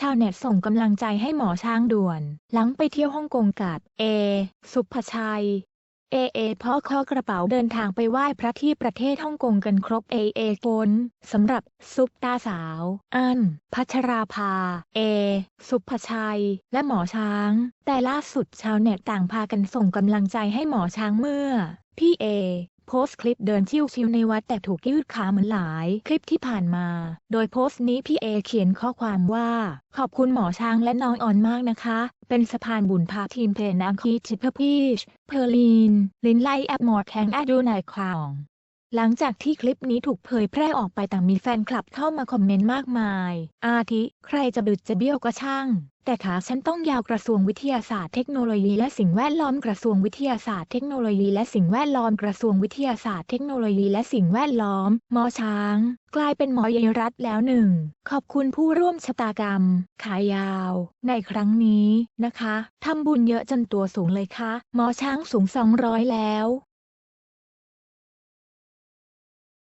ชาวเน็ตส่งกำลังใจให้หมอช้างด่วน หลังไปเที่ยวฮ่องกงกับเอ สุภชัย เอเอพราะเคอกระเป๋าเดินทางไปไหว้พระที่ประเทศฮ่องกงกันครบเอเอฝนสำหรับซุปตาสาว อัน พัชราภา เอ สุภชัย และหมอช้าง แต่ล่าสุดชาวเน็ตต่างพากันส่งกำลังใจให้หมอช้างเมื่อพี่เอ โพสต์คลิปเดินชิวๆในวัดแต่ถูกยืดขาเหมือนหลาย คลิปที่ผ่านมา โดยโพสต์นี้พี่เอเขียนข้อความว่า ขอบคุณหมอช้างและน้องอ่อนมากนะคะ เป็นสะพานบุญพาทีมเพลนางคีชิพพีชเพอร์ลีน ลินไลแอปหมอแข็งแอดูนายคลาง หลังจากที่คลิปนี้ถูกเผยแพร่ออกไปต่างมีแฟนคลับเข้ามาคอมเมนต์มากมาย อาทิ ใครจะบึดจะเบี้ยวก็ช่าง แต่ขาฉันต้องยาวกระทรวงวิทยาศาสตร์เทคโนโลยีและสิ่งแวดล้อมกระทรวงวิทยาศาสตร์เทคโนโลยีและสิ่งแวดล้อมกระทรวงวิทยาศาสตร์เทคโนโลยีและสิ่งแวดล้อม หมอช้าง กลายเป็นหมอเยรัตแล้วหนึ่ง ขอบคุณผู้ร่วมชะตากรรม ขายาว ในครั้งนี้นะคะทำบุญเยอะจนตัวสูงเลยค่ะ หมอช้างสูง 200 แล้ว